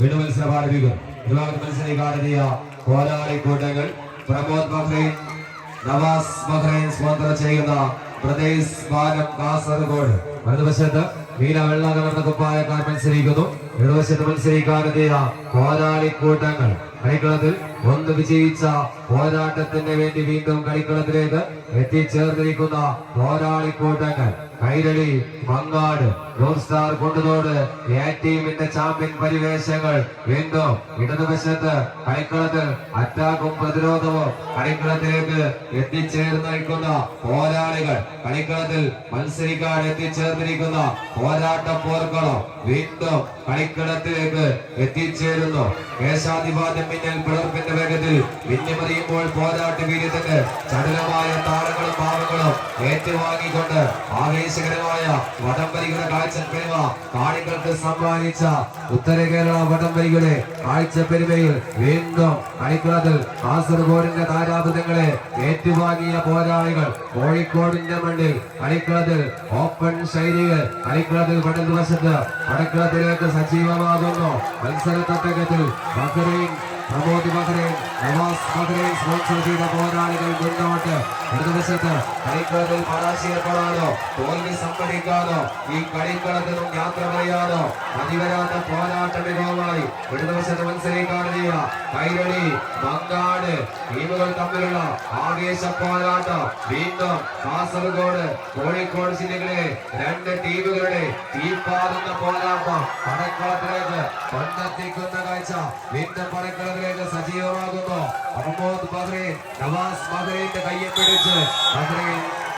വീണ്ടും മത്സര ആരംഭിക്കും മൂന്നാമത്തെ കോലാളി കൂട്ടങ്ങൾ Pramod Bahrain Navas Bahrain sponsor ചെയ്യുന്ന പ്രദേശ് ബാലം കാസർഗോഡ്. വലതുവശത്ത് നീല വെള്ള കവർന്ന കുപ്പായക്കാർ മത്സരിക്കുന്നു. ഇടതുവശത്ത് കോലാളി കൂട്ടങ്ങൾ കളിക്കളത്തിൽ ഒന്ന് വിജയിച്ച പോരാട്ടത്തിന് വേണ്ടി വീണ്ടും കളിക്കളത്തിലേക്ക് എത്തിച്ചേർന്നിരിക്കുന്ന പോരാളി കൂട്ടങ്ങൾ. കൈരളി മങ്ങാട് നോർ സ്റ്റാർ കൊണ്ടുതോട് എ ടീമിന്റെ ചാമ്പ്യൻ പരിവേശങ്ങൾ വീണ്ടും ഇടതുവശത്ത് കളിക്കളത്തിൽ അറ്റാക്കും പ്രതിരോധവും കളിക്കളത്തിലേക്ക് എത്തിച്ചേർന്ന് നിൽക്കുന്ന പോരാളികൾ. കളിക്കളത്തിൽ മത്സരിക്കാൻ എത്തിച്ചേർന്നിരിക്കുന്ന പോരാട്ട പോർക്കളം വീണ്ടും കളിക്കളത്തിലേക്ക് എത്തിച്ചേരുന്നു. കേശാധിപാദ്യം മിന്നൽ പിളർപ്പിന്റെ വേഗത്തിൽ മിന്നിമറിയുമ്പോൾ പോരാട്ട വീര്യത്തിന്റെ ചടുലമായ താരങ്ങളും ഭാവങ്ങളും ഏറ്റുവാങ്ങിക്കൊണ്ട് ആവേശകരമായ വടംവലികളുടെ കാഴ്ചപ്പെരുമ കാണികൾക്ക് സമ്മാനിച്ച ഉത്തര കേരള വടംവലികളുടെ കാഴ്ചപ്പെരുമയിൽ വീണ്ടും കളിക്കളത്തിൽ കാസർഗോഡിന്റെ താരാപഥങ്ങളെ ഏറ്റുവാങ്ങിയ പോരാളികൾ കോഴിക്കോടിന്റെ മണ്ണിൽ കളിക്കളത്തിൽ ഓപ്പൺ ശൈലികൾ കളിക്കളത്തിൽ വടതുവശത്ത് വടക്കളത്തിലേക്ക് സജീവമാകുന്നു. മത്സരത്തട്ടകത്തിൽ Bahrain Pramod Bahrain Navas Bahrain sponsor ചെയ്ത പോരാളികൾ മുന്നോട്ട്. ഇടതുവശത്ത് കളിക്കളത്തിൽ പരാജയപ്പെടാനോ തോൽവി സംഘടിക്കാനോ ഈ കളിക്കളത്തിൽ യാത്ര പറയാനോ അതിവരാത്ത പോരാട്ട വിഭവമായി ഇടതുവശത്ത് മത്സരിക്കാനിയ കൈരളി മങ്കാട് ടീമുകൾ തമ്മിലുള്ള ആവേശ പോരാട്ടം വീണ്ടും കാസർഗോഡ് കോഴിക്കോട് ജില്ലകളിലെ രണ്ട് ടീമുകളുടെ തീപ്പാറുന്ന പോരാട്ടം പടക്കളത്തിലേക്ക് കൊണ്ടെത്തിക്കുന്ന കാഴ്ച. വീണ്ടും പടക്കളത്തിലേക്ക് സജീവമാകുന്നു. പ്രമോദ് ബഹ്റൈൻ നവാസ് ബഹ്റൈന്റെ കയ്യെ പിടിച്ച് ബഹ്റൈൻ